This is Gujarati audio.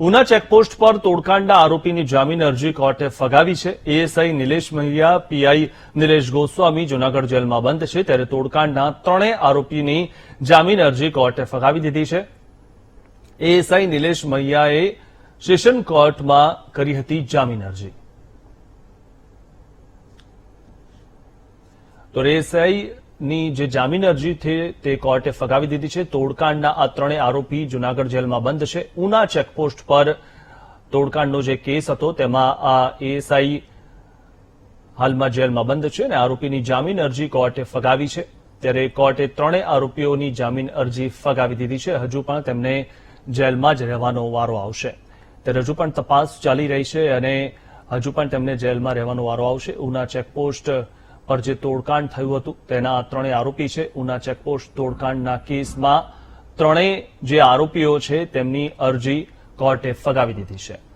ઉના ચેકપોસ્ટ પર તોડકાંડના આરોપીની જામીન અરજી કોર્ટે ફગાવી છે. એએસઆઈ નિલેશ મહિયા, પીઆઈ નિલેશ ગોસ્વામી જૂનાગઢ જેલમાં બંધ છે. ત્યારે તોડકાંડના ત્રણેય આરોપીની જામીન અરજી કોર્ટે ફગાવી દીધી છે. એએસઆઈ નિલેશ મહિયાએ સેશન કોર્ટમાં કરી હતી જામીન અરજી. તો એએસઆઈની જે જામીન અરજી છે તે કોર્ટે ફગાવી દીધી છે. તોડકાંડના આ ત્રણેય આરોપી જૂનાગઢ જેલમાં બંધ છે. ઉના ચેકપોસ્ટ પર તોડકાંડનો જે કેસ હતો તેમાં આ એએસઆઈ હાલમાં જેલમાં બંધ છે અને આરોપીની જામીન અરજી કોર્ટે ફગાવી છે. ત્યારે કોર્ટે ત્રણેય આરોપીઓની જામીન અરજી ફગાવી દીધી છે. હજુ પણ તેમને જેલમાં જ રહેવાનો વારો આવશે. ત્યારે હજુ પણ તપાસ ચાલી રહી છે અને હજુ પણ તેમને જેલમાં રહેવાનો વારો આવશે. ઉના ચેકપોસ્ટ પર જે તોડકાંડ થયું હતું. તેના ત્રણેય આરોપી છે. ઉના ચેકપોસ્ટ તોડકાંડના કેસમાં ત્રણેય જે આરોપીઓ છે, તેમની અરજી કોર્ટે ફગાવી દીધી છે.